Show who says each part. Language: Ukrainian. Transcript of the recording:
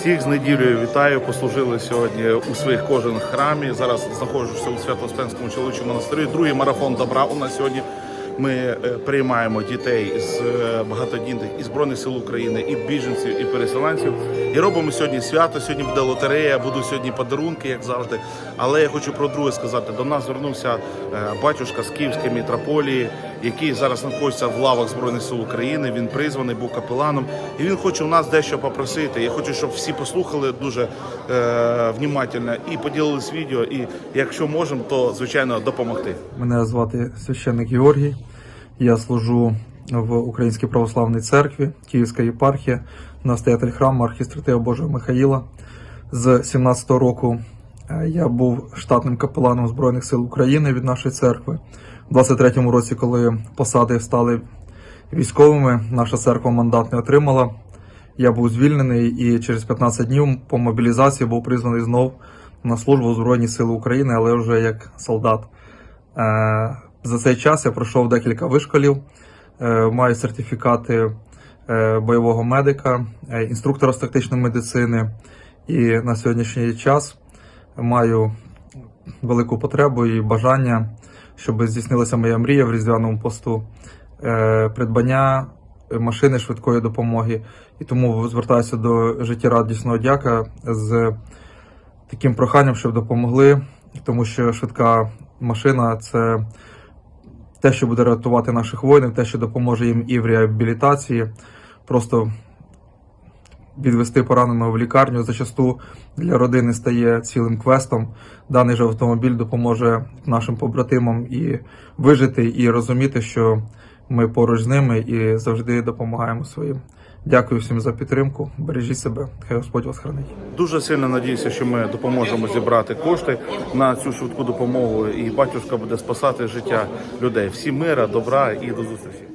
Speaker 1: Всіх з неділею вітаю. Послужили сьогодні у своїх кожен храмі. Зараз знаходжуся у Свято-Успенському чоловічому монастирі. Другий марафон добра у нас сьогодні. Ми е, приймаємо дітей з е, багатодітних і збройних сил України, і біженців, і переселенців. І робимо сьогодні свято. Сьогодні буде лотерея, будуть сьогодні подарунки, як завжди. Але я хочу про друге сказати. До нас звернувся е, батюшка з Київської мітрополії, який зараз знаходиться в лавах збройних сил України. Він призваний, був капеланом, і він хоче у нас дещо попросити. Я хочу, щоб всі послухали дуже е, внімательно і поділились відео. І якщо можемо, то звичайно допомогти.
Speaker 2: Мене звати священник Георгій. Я служу в Українській православній церкві, Київська єпархія, настоятель храму архістратига Божого Михаїла. З 17-го року е, я був штатним капеланом Збройних сил України від нашої церкви. У 23-му році, коли посади стали військовими, наша церква мандат не отримала. Я був звільнений і через 15 днів по мобілізації був призваний знов на службу Збройні Сили України, але вже як солдат. Е, За цей час я пройшов декілька вишколів, е, маю сертифікати е, бойового медика, інструктора з тактичної медицини. І на сьогоднішній час маю велику потребу і бажання, щоб здійснилася моя мрія в різдвяному посту е, придбання машини швидкої допомоги. І тому звертаюся до життєрадісного дяка з таким проханням, щоб допомогли, тому що швидка машина це те, що буде рятувати наших воїнів, те, що допоможе їм і в реабілітації. Просто відвести пораненого в лікарню зачасту для родини стає цілим квестом. Даний же автомобіль допоможе нашим побратимам і вижити, і розуміти, що ми поруч з ними і завжди допомагаємо своїм. Дякую всім за підтримку. Бережіть себе, хай Господь вас хранить.
Speaker 1: Дуже сильно надіюся, що ми допоможемо зібрати кошти на цю швидку допомогу, і батюшка буде спасати життя людей. Всі мира, добра і до зустрічі.